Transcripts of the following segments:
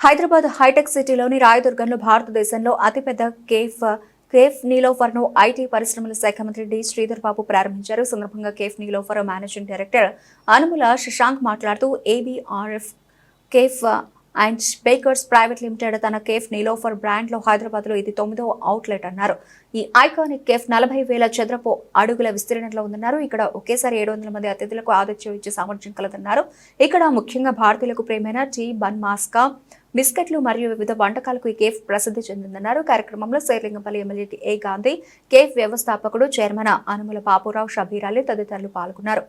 Hyderabad hitech సిటీలోని రాయదుర్గంలో భారతదేశంలో అతిపెద్ద కేఫ్ కేఫ్ నీలోఫర్ను ఐటీ పరిశ్రమల శాఖ మంత్రి డి. శ్రీధర్ బాబు ప్రారంభించారు. సందర్భంగా cafe Niloufer managing director Anumula Shashank మాట్లాడుతూ ABRF cafe and bakers private limited తన కేఫ్ నీలోఫర్ బ్రాండ్లో హైదరాబాద్లో ఇది తొమ్మిదో అవుట్లెట్ అన్నారు. ఈ ఐకానిక్ కేఫ్ నలభై వేల చదరపు అడుగుల విస్తీర్ణంలో ఉందన్నారు. ఇక్కడ ఒకేసారి ఏడు వందల మంది అతిథులకు ఆతిథ్యం ఇచ్చే సామర్థ్యం కలదన్నారు. ఇక్కడ ముఖ్యంగా భారతీయులకు ప్రేమైన టీ బన్ మాస్కా బిస్కెట్లు మరియు వివిధ వంటకాలకు ఈ కేఫ్ ప్రసిద్ధి చెందిందన్నారు. కార్యక్రమంలో Serilingampally MLA A. Gandhi cafe వ్యవస్థాపకుడు చైర్మన్ ఆనుమల బాపురావు షబీర్ అలీ తదితరులు పాల్గొన్నారు.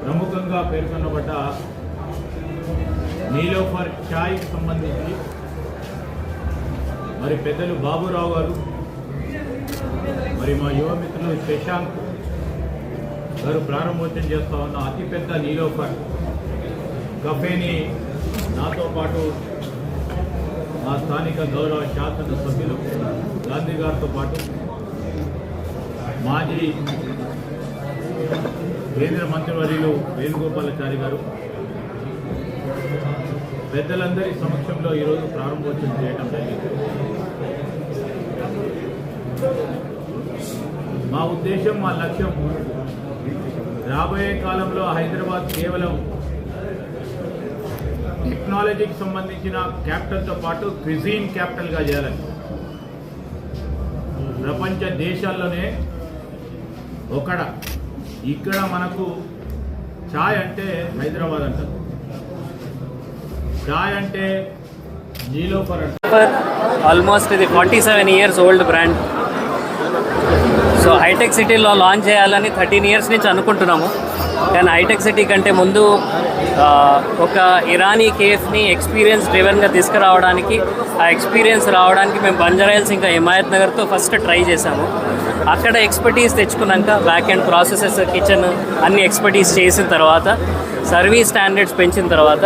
ప్రముఖంగా పేర్కొనబడ్డ నీలోఫర్ ఛాయ్కి సంబంధించి మరి పెద్దలు బాబురావు గారు మరి మా యువ మిత్రులు శశాంక్ గారు ప్రారంభోత్సవం చేస్తా ఉన్న అతిపెద్ద నీలోఫర్ కఫేని నాతో పాటు మా స్థానిక గౌరవ శాసన సభ్యులు గాంధీ గారితో పాటు మాజీ కేంద్ర మంత్రివర్యులు వేణుగోపాలాచారి గారు పెద్దలందరి సమక్షంలో ఈరోజు ప్రారంభోత్సవం చేయడం జరిగింది. మా ఉద్దేశం మా లక్ష్యం రాబోయే కాలంలో హైదరాబాద్ కేవలం టెక్నాలజీకి సంబంధించిన క్యాపిటల్తో పాటు క్విజీన్ క్యాపిటల్గా చేయాలని. ప్రపంచ దేశాల్లోనే ఒకడ ఇక్కడ మనకు ఛాయ్ అంటే హైదరాబాద్ అంటారు. అంటే ఆల్మోస్ట్ ఇది forty seven years old brand. So hitech సిటీలో లాంచ్ చేయాలని థర్టీన్ ఇయర్స్ నుంచి అనుకుంటున్నాము. కానీ హైటెక్ సిటీ కంటే ముందు ఒక ఇరానీ కేఫ్ని ఎక్స్పీరియన్స్ డ్రివెన్గా తీసుకురావడానికి ఆ ఎక్స్పీరియన్స్ రావడానికి మేము బంజారాయిల్స్ ఇంకా హిమాయత్ నగర్తో ఫస్ట్ ట్రై చేసాము అక్కడ ఎక్స్పర్టీస్ తెచ్చుకున్నాక బ్యాక్ అండ్ ప్రాసెసెస్ కిచెన్ అన్ని ఎక్స్పర్టీస్ చేసిన తర్వాత సర్వీస్ స్టాండర్డ్స్ పెంచిన తర్వాత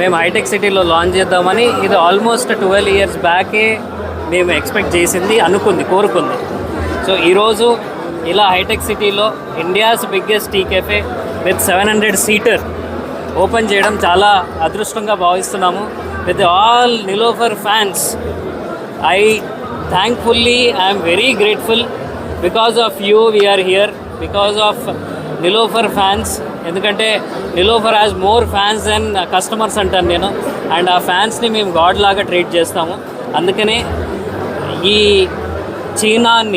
మేము హైటెక్ సిటీలో లాంచ్ చేద్దామని ఇది ఆల్మోస్ట్ ట్వెల్వ్ ఇయర్స్ బ్యాకే మేము ఎక్స్పెక్ట్ చేసింది అనుకుంది కోరుకుంది. సో ఈరోజు ఇలా హైటెక్ సిటీలో India's biggest tea cafe with seven hundred seater open చేయడం చాలా అదృష్టంగా భావిస్తున్నాము. With all Niloufer fans I thankfully I'm very grateful because of you we're here because of Niloufer fans. ఎందుకంటే Niloufer has more fans than customers అంటాను నేను. And ఆ ఫ్యాన్స్ని మేము God లాగా ట్రీట్ చేస్తాము. అందుకనే ఈ చీనాన్ని